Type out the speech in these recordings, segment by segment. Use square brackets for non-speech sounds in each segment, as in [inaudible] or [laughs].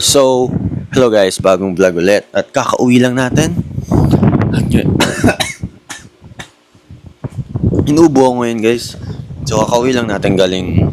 So, hello guys, bagong vlog ulit. At kakauwi lang natin. At yun. [coughs] Inuubo ako ngayon guys. So, kakauwi lang natin galing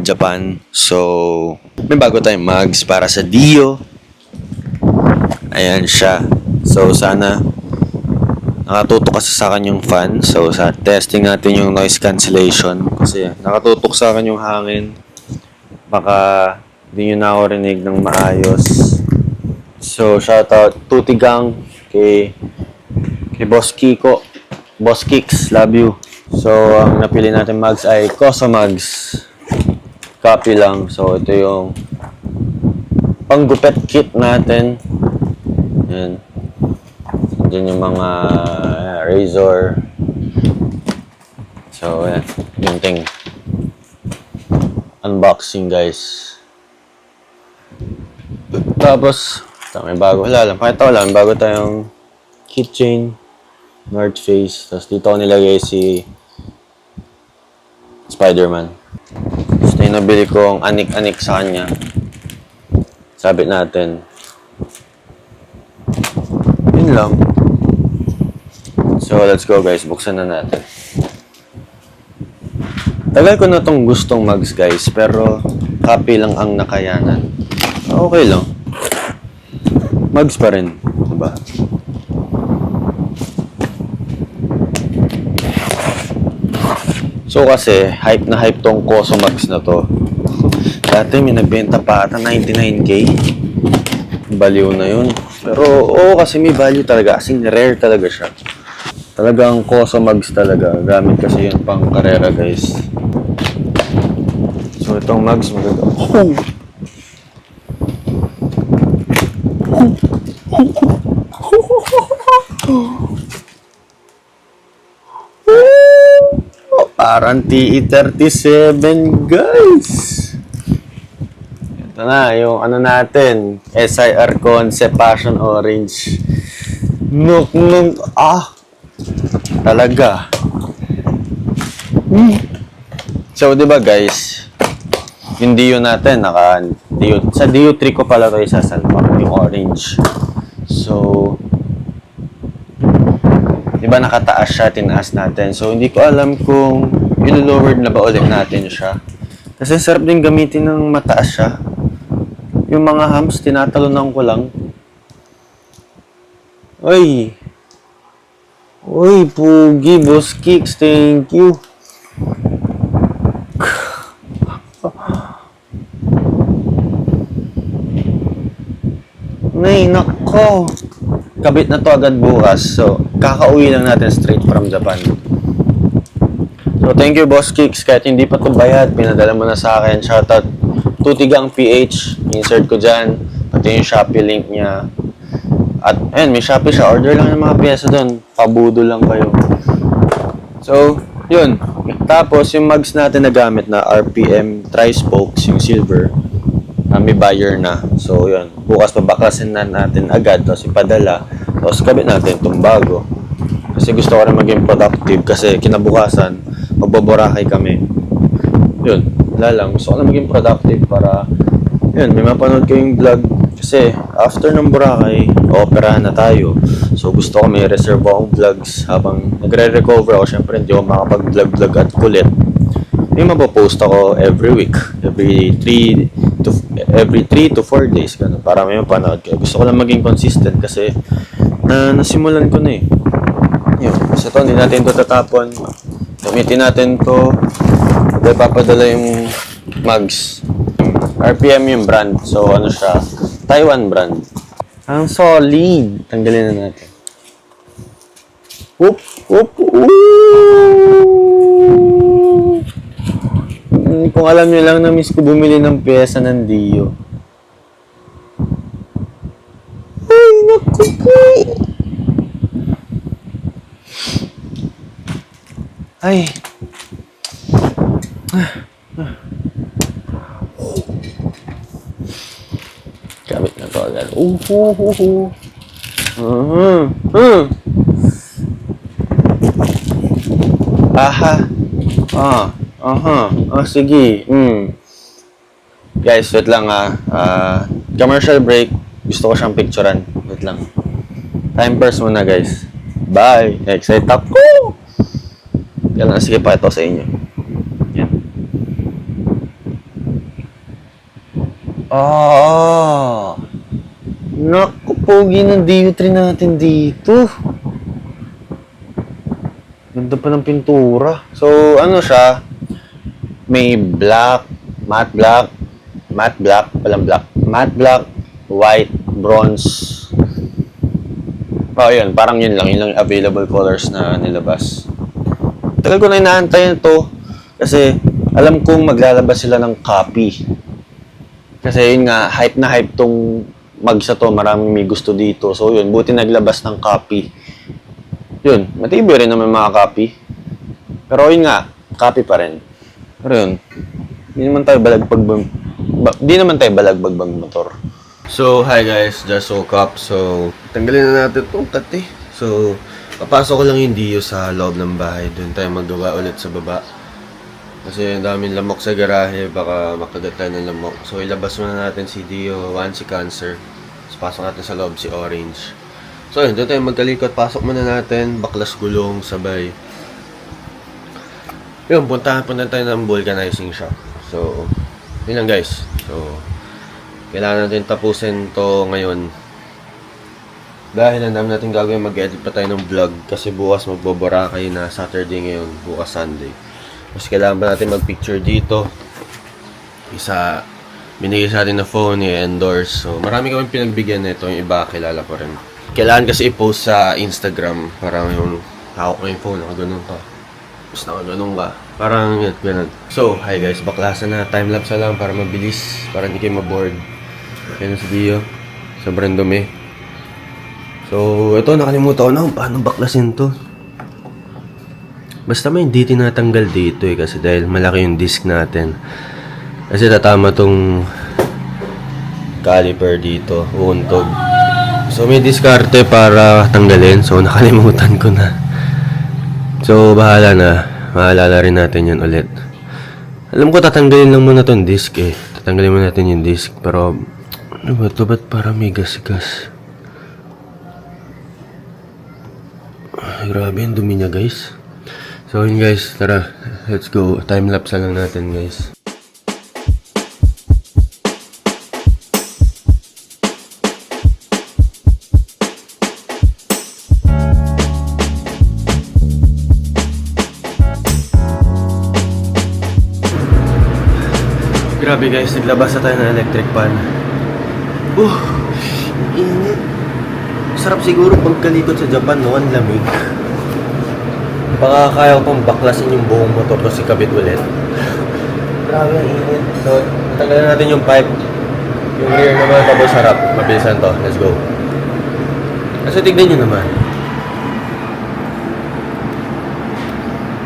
Japan. So, may bago tayong mugs para sa Dio. Ayan siya. So, sana nakatutok kasi sa akin yung fan. So, sa testing natin yung noise cancellation. Kasi nakatutok sa akin yung hangin. Baka hindi nyo na ako rinig ng maayos. So, shoutout Tuti Gang kay, kay Boss Kiko. Boss Kicks, love you. So, ang napili natin mugs ay Kosa Mugs. Copy lang. So, ito yung panggupet kit natin. Yan. Diyan yung mga uh, razor. So, yan. Yung ting. Unboxing, guys. Tapos, ito, may bago. Wala lang. Pakita ko lang. Bago tayong keychain. North Face. Tapos dito ko nilagay si Spider-Man. Tapos na yung nabili kong anik-anik sa kanya. Sabit natin. Yun lang. So, let's go guys. Buksan na natin. Tagal ko na tong gustong mugs guys, pero copy lang ang nakayanan. Okay lang. Mugs pa rin. Diba? So kasi, hype na hype tong Koso Mugs na to. Dati may nagbenta pa ata 99k. Baliw na yun. Pero oo kasi may value talaga. As in, rare talaga siya. Talagang Koso Mugs talaga. Gamit kasi yun pang karera guys. So itong mugs maganda. Oh! Oh, parang TE37 guys. Ito na, yung ano natin, SIR Concept Passion Orange. Nuk, nuk, ah, talaga. So, di ba guys, yung Dio natin, naka, Dio, sa Dio 3 ko pala ito isasalpak, yung orange. So, di ba nakataas siya, tinaas natin. So, hindi ko alam kung ilo-lowered na ba ulit natin siya. Kasi sarap din gamitin ng mataas siya. Yung mga hams, tinatalunan ko lang. Uy! Uy, pugi, boss kicks, thank you. [sighs] Nay, nako. Kabit na to agad bukas. So, kakauwi lang natin straight from Japan. So, thank you, Boss Kicks. Kahit hindi pa to bayad, pinadala mo na sa akin. Shoutout Tutigang PH. Insert ko dyan. Pati yung Shopee link niya. At, ayun, may Shopee siya. Order lang ng mga pyesa doon. Pabudo lang kayo. So, yun. Tapos, yung mugs natin na gamit na RPM Tri-Spokes, yung silver, na may buyer na. So, yun. Bukas pabaklasin na natin agad. Tapos ipadala. Tapos kabit natin itong bago. Kasi gusto ko rin maging productive. Kasi kinabukasan, magbaborakay kami. Yun. Wala lang. Gusto ko na maging productive para, yun, may mapanood kayong vlog. Kasi, after ng Boracay, operahan na tayo. So, gusto ko may reserve akong vlogs habang nagre-recover ako. Siyempre, hindi ako makapag-vlog-vlog at kulit may mapopost ako every week. Every 3 to every 3 to 4 days ganun para may mapanood kayo. Gusto ko lang maging consistent kasi na nasimulan ko na eh. Yun. Kasi ito, hindi natin ito tatapon. Gamitin natin to. Dahil papadala yung mugs. RPM yung brand. So, ano siya? Taiwan brand. Ang solid. Tanggalin na natin. Whoop! Whoop! Ooh! Mm, Kung alam niyo lang, na-miss ko bumili ng pyesa ng Dio. Ay, naku po! Ay. Kabit na to agad. Uh, uh, uh, uh. Uh, uh. Aha. Ah. Aha. Ah, sige. Mm. Guys, wait lang ah. Ah, commercial break. Gusto ko siyang picturean. Wait lang. Time first muna guys. Bye! Excited ako! Yan lang, sige pa ito sa inyo. Yan. Ah! Naku, pogi ng DU3 natin dito. Ganda pa ng pintura. So, ano siya? May black, matte black, matte black, walang black, matte black, white, bronze. Oh, yun. Parang yun lang. Yun lang available colors na nilabas. Tagal ko na inaantay to kasi alam kong maglalabas sila ng copy. Kasi yun nga, hype na hype tong magsa to. Maraming may gusto dito. So yun, buti naglabas ng copy. Yun, matibay rin naman mga copy. Pero yun nga, copy pa rin. Pero yun, hindi naman tayo balagbag ba, di naman tayo balagbag bang motor. So, hi guys, just woke up. So, tanggalin na natin itong kati. So, papasok ko lang yung Dio sa loob ng bahay. Doon tayo magawa ulit sa baba. Kasi ang daming lamok sa garahe, baka makagat tayo ng lamok. So, ilabas muna natin si Dio, one si Cancer. Tapos pasok natin sa loob si Orange. So, yun, doon tayo magkalikot. Pasok muna natin, baklas gulong, sabay. Yun, punta, punta tayo ng vulcanizing shop. So, yun lang guys. So, kailangan natin tapusin to ngayon. Dahil ang dami natin gagawin, mag-edit pa tayo ng vlog. Kasi bukas magbobora kayo na Saturday ngayon, bukas Sunday. Tapos kailangan pa natin mag-picture dito. Isa, binigay sa atin na phone, i-endorse. So, marami kami pinagbigyan nito. Yung iba, kilala ko rin. Kailangan kasi i-post sa Instagram. Parang yung hawak mo yung phone, nakaganon ka. Tapos nakaganon ka. Parang yun, ganun. So, hi guys, baklasan na. Timelapse lang para mabilis. Para hindi kayo maboard. Yan si Dio. Sobrang dumi. So, ito, nakalimutan ko na kung paano baklasin to. Basta may hindi tinatanggal dito eh kasi dahil malaki yung disc natin. Kasi tatama tong caliper dito, uuntog. So may diskarte para tanggalin. So nakalimutan ko na. So bahala na. Maalala rin natin yan ulit. Alam ko tatanggalin lang muna tong disc eh. Tatanggalin muna natin yung disc. Pero ano ba ito? Ba't parang may gas-gas? Grabe yung dumi niya guys. So yun guys, tara, let's go. Time-lapse lang natin guys. Grabe guys, naglabas na tayo ng electric pan. Uh, init. Sarap siguro pagkalikot sa Japan, no? Ang lamig. Baka kaya ko pang baklasin yung buong motor ko si kabit ulit. Grabe ang init. So, tanggalin natin yung pipe. Yung rear naman tapos harap. Mabilisan to. Let's go. Kasi tignan nyo naman.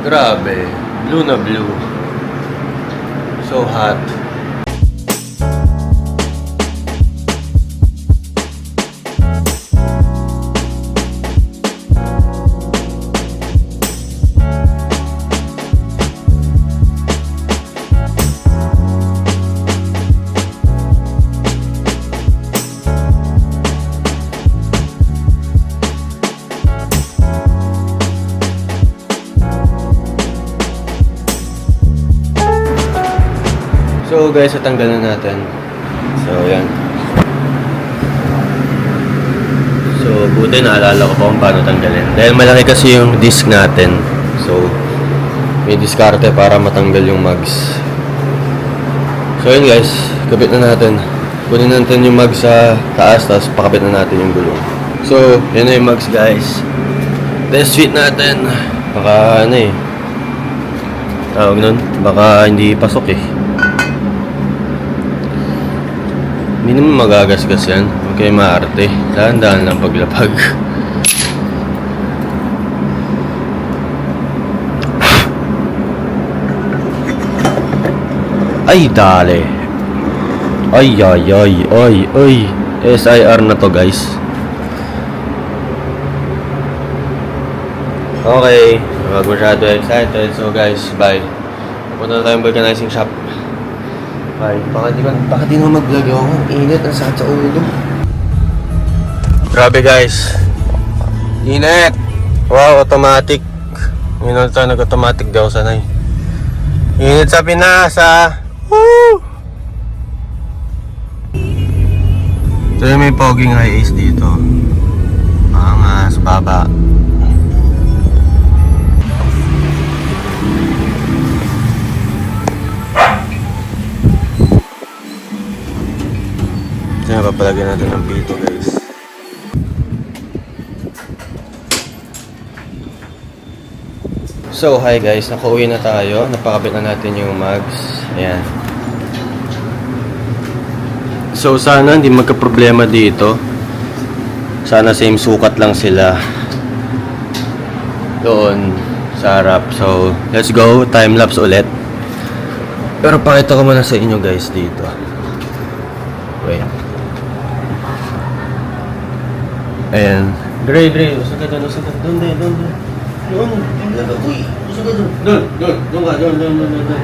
Grabe. Blue na blue. So hot. So guys, natanggal na natin. So yan. So buti naalala ko pa kung paano tanggalin. Dahil malaki kasi yung disc natin. So may diskarte para matanggal yung mags. So yun guys, kabit na natin. Kunin natin yung mags sa taas, tapos pakabit na natin yung gulong. So, yun na yung mags guys. Test fit natin. Baka ano eh. Tawag nun, baka hindi pasok eh. Hindi naman magagasgas yan. Huwag kayo maarte. Dahan-dahan lang paglapag. Ay, dali. Ay, ay, ay, ay, ay. SIR na to, guys. Okay. Huwag masyado excited. So, guys, bye. Punta na tayong vulcanizing shop. Ay, baka di, ka, baka di na mag-vlog ako. Ang Init, ang sakit sa ulo. Grabe guys. Init! Wow, automatic. Ngayon tayo nag-automatic daw sanay. Init sa Pinas ah. Woo! Yung may poging high ace dito. Angas, baba. Na papalagyan natin ng pito guys. So, hi guys. Nakauwi na tayo. Napakabit na natin yung mugs. Ayan. So, sana hindi magka-problema dito. Sana same sukat lang sila. Doon sa harap. So, let's go. Time-lapse ulit. Pero pakita ko muna sa inyo guys dito. Wait. Ayan. Dre, Dre. Usag ka doon, usag ka. Doon, doon, doon. Doon, doon. Doon, uy. Usag ka doon. Doon, doon. Doon ka, doon, doon, doon, doon.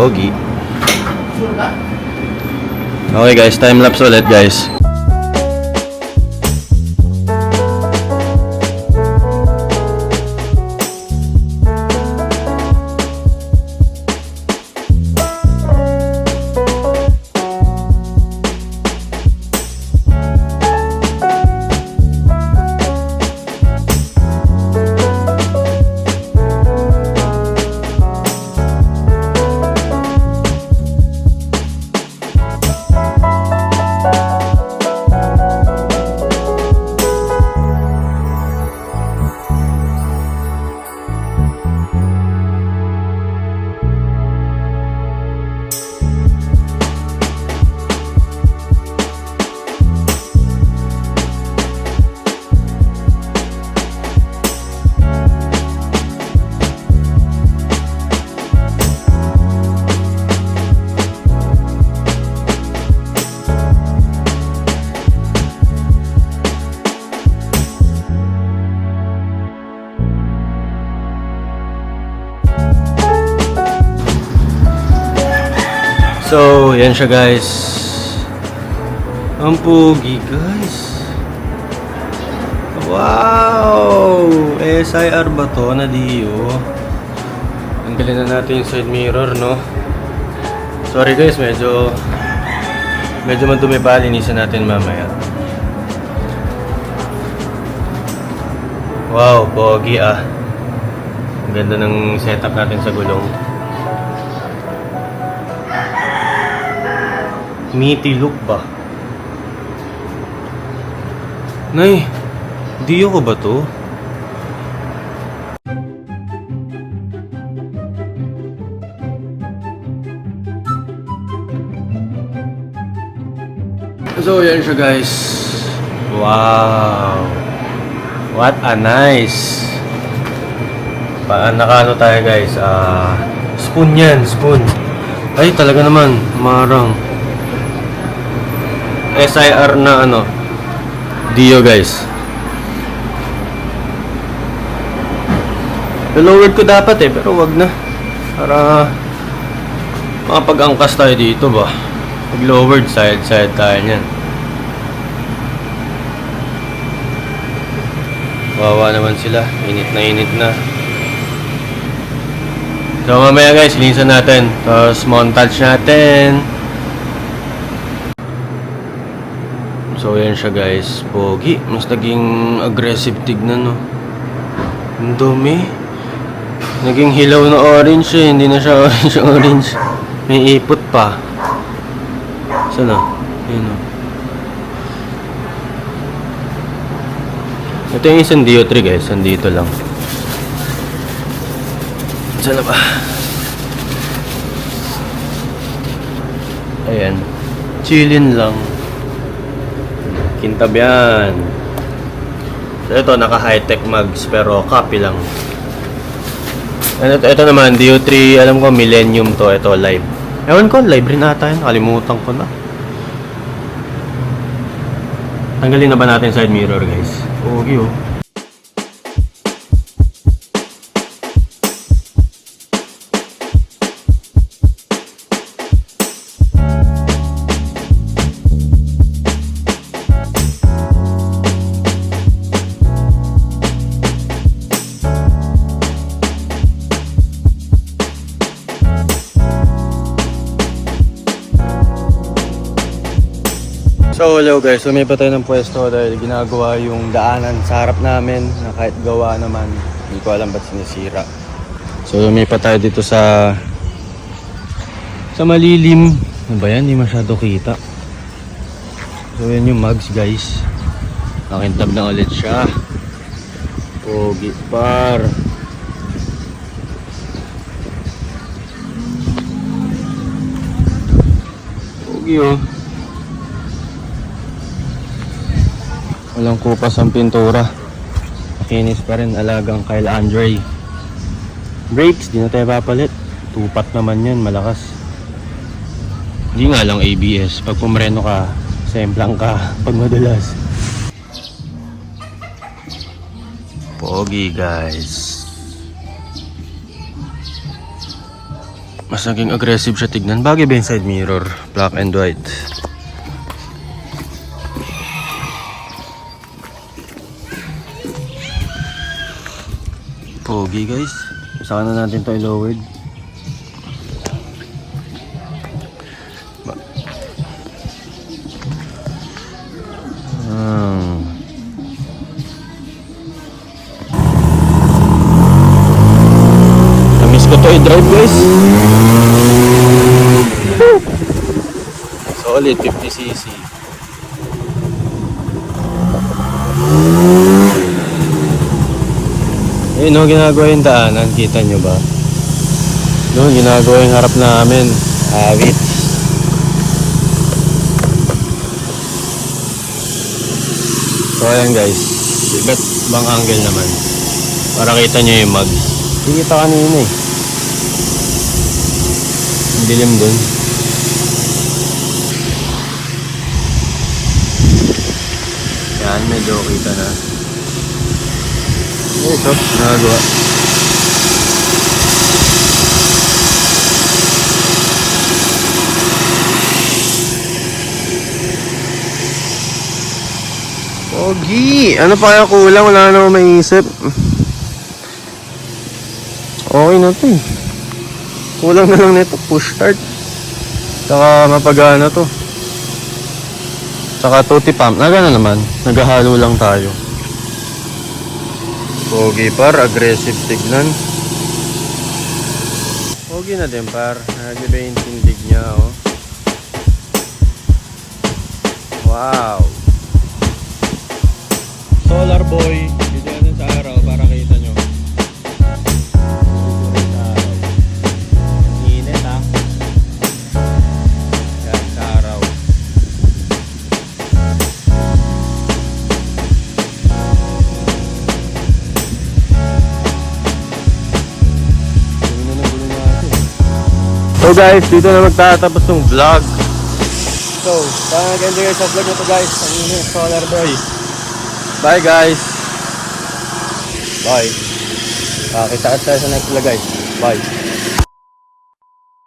Pogi. Okay guys, time lapse ulit guys. So, yan siya guys. Ang pogi guys. Wow! SIR ba to na Dio? Ang galing na natin yung side mirror, no? Sorry guys, medyo medyo madumi pa. Linisan natin mamaya. Wow, pogi ah. Ang ganda ng setup natin sa gulong. Meaty look ba? Nay, Dio ko ba to? So, yan siya guys. Wow! What a nice! Pa nakano tayo guys? Ah, spoon yan, spoon. Ay, talaga naman, marang. SIR na ano Dio guys. Lowered ko dapat eh pero wag na. Para makapag-angkas tayo dito ba? Pag lowered side side tayo nyan wawa naman sila. Init na init na. So mamaya guys linisan natin. Tapos montage natin So, yan siya guys. Pogi. Mas naging aggressive tignan, no. Ang dumi. Naging hilaw na orange eh. Hindi na siya orange-orange. [laughs] May ipot pa. Saan na? Yun, no. Ito yung isang Dio3 guys. Andito lang. Saan na ba? Ayan. Chillin lang. Kintab yan. So, ito, naka high-tech mugs, pero copy lang. And ito, ito naman, DO3, alam ko, Millennium to. Ito, live. Ewan ko, libre na ata yun. Nakalimutan ko na. Tanggalin na ba natin side mirror, guys? Okay, oh. So hello guys, sumipa tayo ng pwesto dahil ginagawa yung daanan sa harap namin na kahit gawa naman, hindi ko alam ba't sinisira. So lumipat tayo dito sa sa malilim. Ano ba yan? Hindi masyado kita. So yan yung mugs guys. Nakintab na ulit siya. Pogi par. Pogi oh. Walang kupas ang pintura. Makinis pa rin alagang Kyle Andre. Brakes, di na tayo papalit. Tupat naman yan, malakas. Hindi nga lang ABS. Pag pumreno ka, semplang ka. [laughs] Pag madulas. Pogi guys. Mas naging aggressive siya tignan. Bagay ba yung side mirror? Black and white. Pogi guys. Saka na natin to i-lowered. Namiss ko to i-drive guys. Solid 50cc. No, ginagawa yung daanan. Kita nyo ba? Doon, ginagawa yung harap namin. Awit. So ayan guys. Iba't bang angle naman. Para kita nyo yung mag. Hindi kita kanina eh. Ang dilim dun. Yan, medyo kita na. Ito, nagawa. Pogi! Ano pa kaya kulang? Wala na maisip. Okay na to eh. Kulang na lang nito. Push start. Saka mapagana to. Saka tuti pump. Nagana naman. Naghahalo lang tayo. Pogi par, aggressive tignan. Pogi na din par. Nagyaba yung tindig niya oh. Wow. Solar boy. Guys, dito na magtatapos ng vlog. So, sana nag-enjoy kayo sa vlog na to guys. Ang init, solar boy. Bye guys. Bye. Pakita tayo sa next vlog guys. Bye.